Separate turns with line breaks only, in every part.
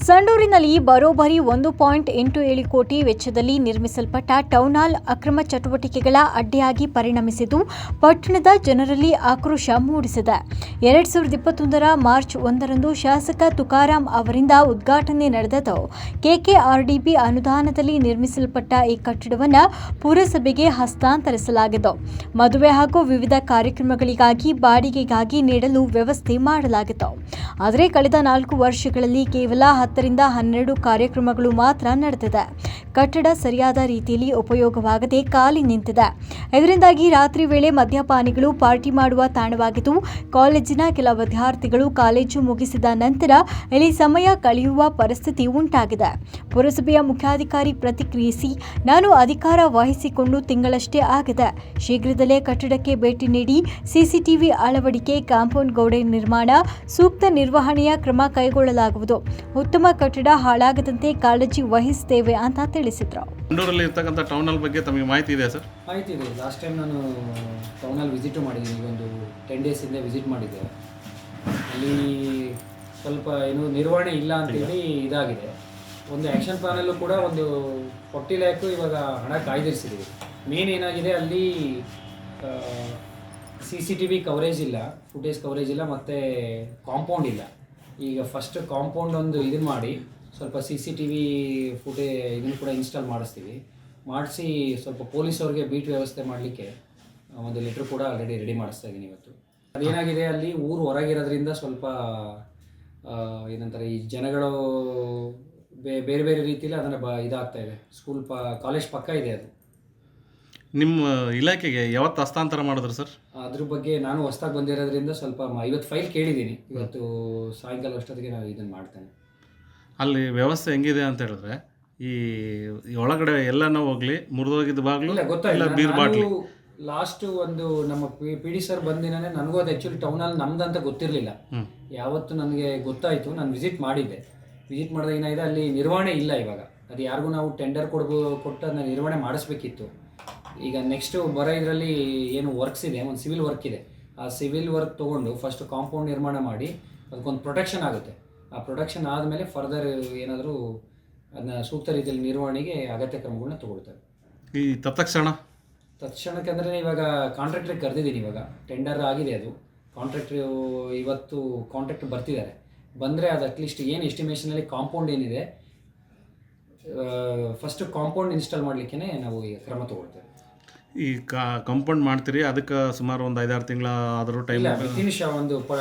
ಸಂಡೂರಿನಲ್ಲಿ ಬರೋಬ್ಬರಿ ಒಂದು ಪಾಯಿಂಟ್ ಎಂಟು ಏಳು ಕೋಟಿ ವೆಚ್ಚದಲ್ಲಿ ನಿರ್ಮಿಸಲ್ಪಟ್ಟ ಟೌನ್ ಹಾಲ್ ಅಕ್ರಮ ಚಟುವಟಿಕೆಗಳ ಅಡ್ಡೆಯಾಗಿ ಪರಿಣಮಿಸಿದ್ದು, ಪಟ್ಟಣದ ಜನರಲ್ಲಿ ಆಕ್ರೋಶ ಮೂಡಿಸಿದೆ. ಎರಡ್ ಸಾವಿರದ ಇಪ್ಪತ್ತೊಂದರ ಮಾರ್ಚ್ ಒಂದರಂದು ಶಾಸಕ ತುಕಾರಾಂ ಅವರಿಂದ ಉದ್ಘಾಟನೆ ನಡೆದದ್ದು, ಕೆಕೆಆರ್ಡಿಬಿ ಅನುದಾನದಲ್ಲಿ ನಿರ್ಮಿಸಲ್ಪಟ್ಟ ಈ ಕಟ್ಟಡವನ್ನು ಪುರಸಭೆಗೆ ಹಸ್ತಾಂತರಿಸಲಾಗಿದ್ದು, ಮದುವೆ ಹಾಗೂ ವಿವಿಧ ಕಾರ್ಯಕ್ರಮಗಳಿಗಾಗಿ ಬಾಡಿಗೆಗಾಗಿ ನೀಡಲು ವ್ಯವಸ್ಥೆ ಮಾಡಲಾಗಿತ್ತು. ಆದರೆ ಕಳೆದ ನಾಲ್ಕು ವರ್ಷಗಳಲ್ಲಿ ಕೇವಲ ಹತ್ತರಿಂದ ಹನ್ನೆರಡು ಕಾರ್ಯಕ್ರಮಗಳು ಮಾತ್ರ ನಡೆದಿದೆ. ಕಟ್ಟಡ ಸರಿಯಾದ ರೀತಿಯಲ್ಲಿ ಉಪಯೋಗವಾಗದೆ ಖಾಲಿ ನಿಂತಿದೆ. ಇದರಿಂದಾಗಿ ರಾತ್ರಿ ವೇಳೆ ಮದ್ಯಪಾನಿಗಳು ಪಾರ್ಟಿ ಮಾಡುವ ತಾಣವಾಗಿದ್ದು, ಕಾಲೇಜಿನ ಕೆಲ ವಿದ್ಯಾರ್ಥಿಗಳು ಕಾಲೇಜು ಮುಗಿಸಿದ ನಂತರ ಇಲ್ಲಿ ಸಮಯ ಕಳೆಯುವ ಪರಿಸ್ಥಿತಿ ಉಂಟಾಗಿದೆ. ಪುರಸಭೆಯ ಮುಖ್ಯಾಧಿಕಾರಿ ಪ್ರತಿಕ್ರಿಯಿಸಿ, ನಾನು ಅಧಿಕಾರ ವಹಿಸಿಕೊಂಡು ತಿಂಗಳಷ್ಟೇ ಆಗಿದೆ. ಶೀಘ್ರದಲ್ಲೇ ಕಟ್ಟಡಕ್ಕೆ ಭೇಟಿ ನೀಡಿ ಸಿಸಿಟಿವಿ ಅಳವಡಿಕೆ ಕಾಂಪೌಂಡ್ ಗೋಡೆ ನಿರ್ಮಾಣ, ಸೂಕ್ತ ನಿರ್ವಹಣೆಯ ಕ್ರಮ ಕೈಗೊಳ್ಳಲಾಗುವುದು. ಉತ್ತಮ ಕಟ್ಟಡ ಹಾಳಾಗದಂತೆ ಕಾಳಜಿ ವಹಿಸುತ್ತೇವೆ ಅಂತ ತಿಳಿಸಿದ್ರು.
ಮಂಡೂರಲ್ಲಿ ಇರ್ತಕ್ಕಂಥ ಟೌನ್ ಹಾಲ್ ಬಗ್ಗೆ ತಮಗೆ ಮಾಹಿತಿ ಇದೆ ಸರ್?
ಮಾಹಿತಿ ಇದೆ. ಲಾಸ್ಟ್ ಟೈಮ್ ನಾನು ಟೌನಲ್ಲಿ ವಿಸಿಟು ಮಾಡಿದ್ದೀನಿ. ಈಗ ಒಂದು ಟೆನ್ ಡೇಸ್ ಹಿಂದೆ ವಿಸಿಟ್ ಮಾಡಿದ್ದೆ. ಅಲ್ಲಿ ಸ್ವಲ್ಪ ಏನು ನಿರ್ವಹಣೆ ಇಲ್ಲ ಅಂತೇಳಿ ಇದಾಗಿದೆ. ಒಂದು ಆ್ಯಕ್ಷನ್ ಪ್ಲಾನಲ್ಲೂ ಕೂಡ ಒಂದು ಫೋರ್ಟಿ ಲ್ಯಾಕು ಇವಾಗ ಹಣ ಕಾಯ್ದಿರಿಸಿದ್ದೀವಿ ಮೇನ್ ಏನಾಗಿದೆ ಅಲ್ಲಿ C C T V coverage ಇಲ್ಲ ಫುಟೇಜ್ ಕವರೇಜ್ ಇಲ್ಲ ಮತ್ತು ಕಾಂಪೌಂಡ್ ಇಲ್ಲ. ಈಗ ಫಸ್ಟ್ ಕಾಂಪೌಂಡ್ ಒಂದು ಇದು ಮಾಡಿ, ಸ್ವಲ್ಪ C C T V footage ಇದನ್ನು ಕೂಡ ಇನ್ಸ್ಟಾಲ್ ಮಾಡಿಸ್ತೀವಿ. ಮಾಡಿಸಿ ಸ್ವಲ್ಪ ಪೊಲೀಸ್ ಅವ್ರಿಗೆ ಬೀಟ್ ವ್ಯವಸ್ಥೆ ಮಾಡಲಿಕ್ಕೆ ಒಂದು ಲೆಟ್ರ್ ಕೂಡ ಆಲ್ರೆಡಿ ರೆಡಿ ಮಾಡಿಸ್ತಾ ಇದ್ದೀನಿ ಇವತ್ತು. ಅದೇನಾಗಿದೆ ಅಲ್ಲಿ ಊರು ಹೊರಗಿರೋದ್ರಿಂದ ಸ್ವಲ್ಪ ಏನಂತಾರೆ, ಈ ಜನಗಳು ಬೇರೆ ಬೇರೆ ರೀತಿಯಲ್ಲಿ ಅದನ್ನು ಬ, ಇದಾಗ್ತಾ ಇದೆ. ಸ್ಕೂಲ್ ಪ ಕಾಲೇಜ್ ಪಕ್ಕ ಇದೆ ಅದು.
ನಿಮ್ಮ ಇಲಾಖೆಗೆ ಯಾವತ್ತು ಹಸ್ತಾಂತರ ಮಾಡಿದ್ರು ಸರ್?
ಅದ್ರ ಬಗ್ಗೆ ನಾನು ಹೊಸ್ದಾಗಿ ಬಂದಿರೋದ್ರಿಂದ ಸ್ವಲ್ಪ ಮ- ಇವತ್ತು ಫೈಲ್ ಕೇಳಿದ್ದೀನಿ. ಇವತ್ತು ಸಾಯಂಕಾಲ ಅಷ್ಟೊತ್ತಿಗೆ ನಾನು ಇದನ್ನು ಮಾಡ್ತೇನೆ.
ಅಲ್ಲಿ ವ್ಯವಸ್ಥೆ ಹೆಂಗಿದೆ ಅಂತ ಹೇಳಿದ್ರೆ ಈ ಒಳಗಡೆ ಒಳಗಡೆ ನಾವು ಹೋಗ್ಲಿ ಮುರಿದೋಗಿದ್ದ ಬಾಗ್ಲು
ಇಲ್ಲ
ಇಲ್ಲ ಬೀರ್ ಬಾಟ್ಲಿ?
ಲಾಸ್ಟ್ ಒಂದು ನಮ್ಮ ಪಿ ಡಿ ಸರ್ ಬಂದಿನೇ ನನಗೂ ಅದು ಆ್ಯಕ್ಚುಲಿ ಟೌನಲ್ಲಿ ನಮ್ದಂತ ಗೊತ್ತಿರಲಿಲ್ಲ.
ಹ್ಮ್.
ಯಾವತ್ತು ನನಗೆ ಗೊತ್ತಾಯಿತು ನಾನು ವಿಸಿಟ್ ಮಾಡಿದ್ದೆ. ವಿಸಿಟ್ ಮಾಡಿದಾಗ ಏನಾಗಿದೆ ಅಲ್ಲಿ ನಿರ್ವಹಣೆ ಇಲ್ಲ ಇವಾಗ. ಅದು ಯಾರಿಗೂ ನಾವು ಟೆಂಡರ್ ಕೊಡ್ಬೋ ಕೊಟ್ಟು ಅದನ್ನ ನಿರ್ವಹಣೆ ಮಾಡಿಸ್ಬೇಕಿತ್ತು. ಈಗ ನೆಕ್ಸ್ಟ್ ಬರೋ ಇದರಲ್ಲಿ ಏನು ವರ್ಕ್ಸ್ ಇದೆ ಒಂದು ಸಿವಿಲ್ ವರ್ಕ್ ಇದೆ. ಆ ಸಿವಿಲ್ ವರ್ಕ್ ತೊಗೊಂಡು ಫಸ್ಟ್ ಕಾಂಪೌಂಡ್ ನಿರ್ಮಾಣ ಮಾಡಿ ಅದಕ್ಕೊಂದು ಪ್ರೊಟೆಕ್ಷನ್ ಆಗುತ್ತೆ. ಆ ಪ್ರೊಟೆಕ್ಷನ್ ಆದಮೇಲೆ ಫರ್ದರ್ ಏನಾದರೂ ಅದನ್ನ ಸೂಕ್ತ ರೀತಿಯಲ್ಲಿ ನಿರ್ವಹಣೆಗೆ ಅಗತ್ಯ ಕ್ರಮಗಳನ್ನ ತಗೊಳ್ತಾರೆ.
ಈ ತತ್ಕ್ಷಣ?
ತತ್ಕ್ಷಣಕ್ಕೆ ಅಂದರೆ ಇವಾಗ ಕಾಂಟ್ರಾಕ್ಟ್ರಿಗೆ ಕರೆದಿದ್ದೀನಿ ಇವಾಗ. ಟೆಂಡರ್ ಆಗಿದೆ ಅದು. ಕಾಂಟ್ರಾಕ್ಟ್ರ್ ಇವತ್ತು ಕಾಂಟ್ರಾಕ್ಟ್ ಬರ್ತಿದ್ದಾರೆ. ಬಂದರೆ ಅದು ಅಟ್ಲೀಸ್ಟ್ ಏನು ಎಸ್ಟಿಮೇಷನಲ್ಲಿ ಕಾಂಪೌಂಡ್ ಏನಿದೆ ಫಸ್ಟ್ ಕಾಂಪೌಂಡ್ ಇನ್ಸ್ಟಾಲ್ ಮಾಡಲಿಕ್ಕೆ ನಾವು ಈಗ ಕ್ರಮ ತಗೊಳ್ತೇವೆ.
ಈ ಕಂಪೌಂಡ್ ಮಾಡ್ತೀರಿ ಅದಕ್ಕೆ ಸುಮಾರು ಒಂದು ಐದಾರು ತಿಂಗಳ ಆದರೂ ಟೈಮ್
ಇಲ್ಲ ವಿತಿನ್ ಒಂದು ಪ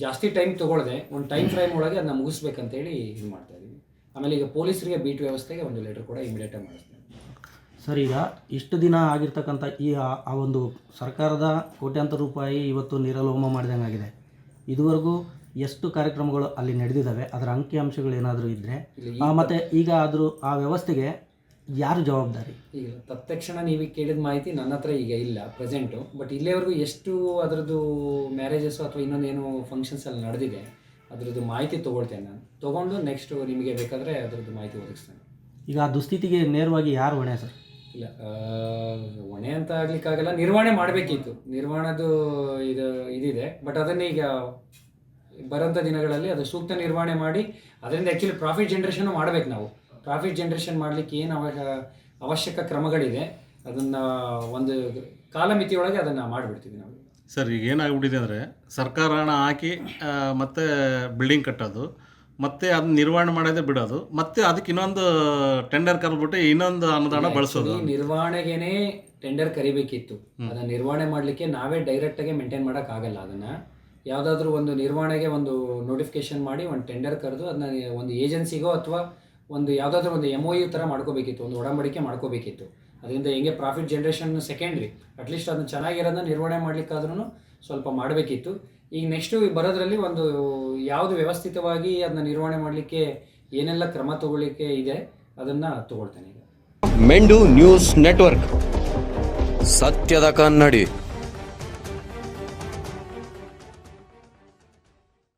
ಜಾಸ್ತಿ ಟೈಮ್ ತೊಗೊಳ್ದೆ ಒಂದು ಟೈಮ್ ಫ್ರೈಮ್ ಒಳಗೆ ಅದನ್ನ ಮುಗಿಸ್ಬೇಕಂತೇಳಿ ಇದು ಮಾಡ್ತಾ ಇದ್ದೀವಿ ಆಮೇಲೆ ಈಗ ಪೊಲೀಸರಿಗೆ ಬೀಟ್ ವ್ಯವಸ್ಥೆಗೆ ಒಂದು ಲೆಟರ್ ಕೂಡ ಇಮಿಡಿಯೇಟಾಗಿ ಮಾಡಿಸ್ತೀವಿ
ಸರ್ ಈಗ ಇಷ್ಟು ದಿನ ಆಗಿರ್ತಕ್ಕಂಥ ಈ ಆ- ಆ ಒಂದು ಸರ್ಕಾರದ ಕೋಟ್ಯಾಂತರ ರೂಪಾಯಿ ಇವತ್ತು ನಿರಲೋಮ ಮಾಡಿದಂಗೆ ಆಗಿದೆ ಇದುವರೆಗೂ ಎಷ್ಟು ಕಾರ್ಯಕ್ರಮಗಳು ಅಲ್ಲಿ ನಡೆದಿದ್ದಾವೆ ಅದರ ಅಂಕಿಅಂಶಗಳು ಏನಾದರೂ ಇದ್ದರೆ ಮತ್ತು ಈಗ ಆದರೂ ಆ ವ್ಯವಸ್ಥೆಗೆ ಯಾರು ಜವಾಬ್ದಾರಿ?
ಈಗ ತತ್ಕ್ಷಣ ನೀವು ಕೇಳಿದ ಮಾಹಿತಿ ನನ್ನ ಹತ್ರ ಈಗ ಇಲ್ಲ ಪ್ರೆಸೆಂಟು ಬಟ್ ಇಲ್ಲಿಯವರೆಗೂ ಎಷ್ಟು ಅದರದ್ದು ಮ್ಯಾರೇಜಸ್ಸು ಅಥವಾ ಇನ್ನೊಂದೇನು ಫಂಕ್ಷನ್ಸ್ ಅಲ್ಲಿ ನಡೆದಿದೆ ಅದರದ್ದು ಮಾಹಿತಿ ತೊಗೊಳ್ತೇನೆ ನಾನು. ತೊಗೊಂಡು ನೆಕ್ಸ್ಟ್ ನಿಮಗೆ ಬೇಕಾದರೆ ಅದರದ್ದು ಮಾಹಿತಿ ಒದಗಿಸ್ತೇನೆ.
ಈಗ ಆ ದುಸ್ಥಿತಿಗೆ ನೇರವಾಗಿ ಯಾರು ಹೊಣೆ ಸರ್?
ಇಲ್ಲ ಹೊಣೆ ಅಂತ ಆಗ್ಲಿಕ್ಕಾಗಲ್ಲ ನಿರ್ವಹಣೆ ಮಾಡಬೇಕಿತ್ತು. ನಿರ್ವಹಣದು ಇದು ಇದಿದೆ. ಬಟ್ ಅದನ್ನೇ ಈಗ ಬರೋಂಥ ದಿನಗಳಲ್ಲಿ ಅದು ಸೂಕ್ತ ನಿರ್ವಹಣೆ ಮಾಡಿ ಅದರಿಂದ ಆ್ಯಕ್ಚುಲಿ ಪ್ರಾಫಿಟ್ ಜನ್ರೇಷನು ಮಾಡಬೇಕು ನಾವು. ಪ್ರಾಫಿಟ್ ಜನ್ರೇಷನ್ ಮಾಡಲಿಕ್ಕೆ ಏನು ಅವ ಅವಶ್ಯಕ ಕ್ರಮಗಳಿದೆ ಅದನ್ನು ಒಂದು ಕಾಲಮಿತಿಯೊಳಗೆ ಅದನ್ನು ಮಾಡಿಬಿಡ್ತೀವಿ ನಾವು.
ಸರ್ ಈಗ ಏನಾಗ್ಬಿಟ್ಟಿದೆ ಅಂದರೆ ಸರ್ಕಾರ ಹಣ ಹಾಕಿ ಮತ್ತೆ ಬಿಲ್ಡಿಂಗ್ ಕಟ್ಟೋದು ಮತ್ತೆ ಅದನ್ನ ನಿರ್ವಹಣೆ ಮಾಡೋದೇ ಬಿಡೋದು ಮತ್ತೆ ಅದಕ್ಕೆ ಇನ್ನೊಂದು ಟೆಂಡರ್ ಕರೆದ್ಬಿಟ್ಟು ಇನ್ನೊಂದು ಅನುದಾನ ಬಳಸೋದು.
ನಿರ್ವಹಣೆಗೇನೆ ಟೆಂಡರ್ ಕರಿಬೇಕಿತ್ತು. ಅದನ್ನ ನಿರ್ವಹಣೆ ಮಾಡಲಿಕ್ಕೆ ನಾವೇ ಡೈರೆಕ್ಟಾಗಿ ಮೇಂಟೈನ್ ಮಾಡೋಕ್ಕಾಗಲ್ಲ ಅದನ್ನ. ಯಾವುದಾದ್ರೂ ಒಂದು ನಿರ್ವಹಣೆಗೆ ಒಂದು ನೋಟಿಫಿಕೇಶನ್ ಮಾಡಿ ಒಂದು ಟೆಂಡರ್ ಕರೆದು ಅದನ್ನ ಒಂದು ಏಜೆನ್ಸಿಗೋ ಅಥವಾ ಒಂದು ಯಾವುದಾದ್ರೂ ಒಂದು ಎಂ ಒ ಯು ಥರ ಮಾಡ್ಕೋಬೇಕಿತ್ತು, ಒಂದು ಒಡಂಬಡಿಕೆ ಮಾಡ್ಕೋಬೇಕಿತ್ತು. ಅದರಿಂದ ಹೆಂಗೆ ಪ್ರಾಫಿಟ್ ಜನ್ರೇಷನ್ ಸೆಕೆಂಡ್ರಿ ಅಟ್ಲೀಸ್ಟ್ ಅದನ್ನ ಚೆನ್ನಾಗಿರೋದನ್ನ ನಿರ್ವಹಣೆ ಮಾಡಲಿಕ್ಕಾದ್ರೂ ಸ್ವಲ್ಪ ಮಾಡಬೇಕಿತ್ತು. ಈಗ ನೆಕ್ಸ್ಟು ಬರೋದ್ರಲ್ಲಿ ಒಂದು ಯಾವುದು ವ್ಯವಸ್ಥಿತವಾಗಿ ಅದನ್ನ ನಿರ್ವಹಣೆ ಮಾಡಲಿಕ್ಕೆ ಏನೆಲ್ಲ ಕ್ರಮ ತಗೊಳ್ಳಿಕ್ಕೆ ಇದೆ, ಅದನ್ನು ತಗೊಳ್ತೇನೆ ಈಗ.
ಮೆಂಡು ನ್ಯೂಸ್ ನೆಟ್ವರ್ಕ್. ಸತ್ಯದ ಕನ್ನಡಿ.